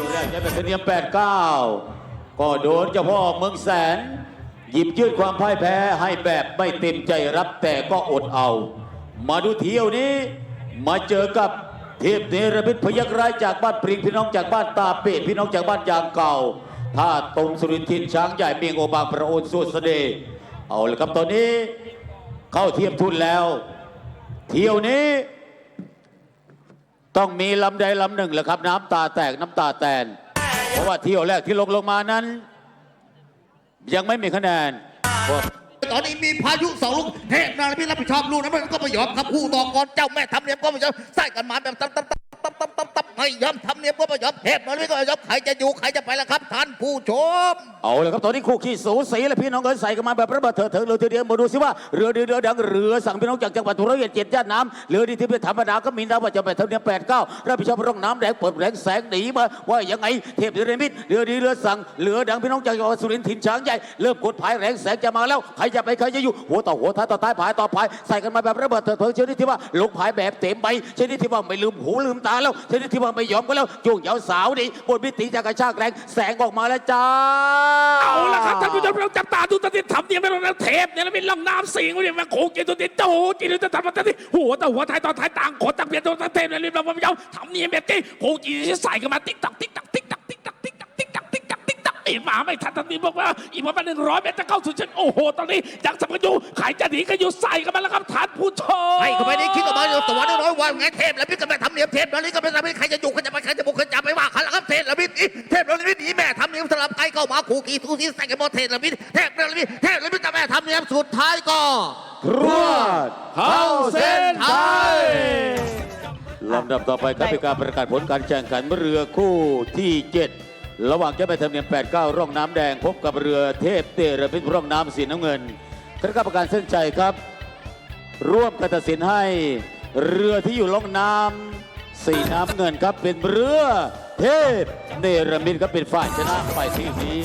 ที่ยวแรกจะเป็นเนียมแปดเก้าก็โดนเจ้าพ่อเมืองแสน หยิบยืดความพ่ายแพ้ให้แบบไม่เต็มใจรับแต่ก็อดเอา มาดูเที่ยวนี้ มาเจอกับเทพเนรมิตพยักร้ายจากบ้านปริงพี่น้องจากบ้านตาเปะพี่น้องจากบ้านยางเก่าท่าตรงสุรินทร์ทินช้างใหญ่เมียงโอบางประโอนสุดเสดเอาละครับตอนนี้ เข้าเทียบทุนแล้ว เที่ยวนี้ ต้องมีลำใดลำหนึ่งแหละครับ น้ำตาแตกน้ำตาแตน เพราะว่าเที่ยวแรกที่ลงลงมานั้น ยังไม่มีคะแนน ตอนนี้มีพายุสองลูกเทพนารมิตรับผิดชอบลูกนั้นมันก็ไม่ยอมครับผู้ต่อกรเจ้าแม่ทำเนียมก็ไม่ยอมใส่กันมาแบบตับ ไม่ยอมทำเนียมก็ไม่ยอมเทพนารมิตก็ไม่ยอมใครจะอยู่ใครจะไปล่ะครับท่านผู้ชม เอาเลยครับตอนนี้คู่ขี้สูสีแล้วพี่น้องเอ้ยใส่กันมาแบบระเบิดเถิดเถิงเลยทีเดียวมาดูสิว่าเรือดีเรือดังเรือสั่งพี่น้องจากจังหวัดทุเรียนเจ็ดย่านน้ำเรือดีที่เป็นธรรมดาก็มีนะว่าจะไปเท่านี้แปดเก้ารับผิดชอบร่องน้ำแดงเปิดแรงแสงหนีมาว่ายังไงเทพเรือมิตเรือดีเรือสั่งเรือดังพี่น้องจากจังหวัดสุรินทร์ถิ่นช้างใหญ่เริ่มกดพายแรงแสงจะมาแล้วใครจะไปใครจะอยู่หัวต่อหัวท้ายต่อท้ายพายต่อพายใส่กันมาแบบระเบิดเถิดเถิงชนิดที่ว่าลงพายแบบเต็มใบชนิดที่ว่าไม่ลืมหูลืมตาแล้วชนิดที่ว่าไม่ยอมก็แล้วจุ่งเหยาวสาวดีบนพิธีจะกระชากแรงแสงออกมาแล้วจ้าเอาละครับท่านผู้ชมเราจับตาดูตอนที่ทำเนี่ยไม่รู้นะเทปเนี่ยแล้วมีล่องน้ำสิงเนี่ยมาโขงกินตัวติดโตกินตัวทำมาตอนที่หัวต่อหัวท้ายต่อท้ายต่างขนต่างเปลี่ยนตัวเทปเนี่ยรีบเราไม่ยอมทำเนี่ยแบบนี้โขงกินใส่กันมาติ๊กตักติ๊กตัก ตักติ๊กตักเห็นหมาไม่ทันทันทีบอกว่าอีกประมาณหนึ่งร้อยเมตรจะเข้าสู่เส้นโอ้โห ตอนนี้ยังสับกันอยู่ใครจะหนีก็อยู่ใส่กันมาแล้วครับท่านผู้ชมไอ้ก็ไม่ได้คิดออกมาเดี๋ยวสวน้อยว่าไงเทพแล้วพี่ก็ไม่ทำเนียมเทพแล้วนี่ก็ไม่ทำให้ใครจะอยู่ใครจะไปใครจะบุกใครจะไปว่าใครละครับเทพแล้วพี่เทพแล้วพี่หนีแม่ทำเนียมสลับไปเข้ามาขู่ขี่ทูที่ใส่กันหมดเทพแล้วพี่เทพแล้วพี่เทพแล้วพี่แต่แม่ทำเนียมสุดท้ายก็พรวดเข้าเส้นชัยลำดับต่อไปครับเป็นการประกาศผลการแข่งขันเรือคู่ที่ 7 ระหว่างเจ้าแม่ธรรมเนียม89 ร่องน้ำแดง พบกับเรือเทพเตระพิษร่องน้ำสีน้ำเงินคณะกรรมการเส้นชัยครับ ร่วมการตัดสินให้เรือที่อยู่ร่องน้ำสีน้ำเงินครับเป็นเรือเทพเนรมิตครับเป็นฝ่ายชนะฝ่ายทีมนี้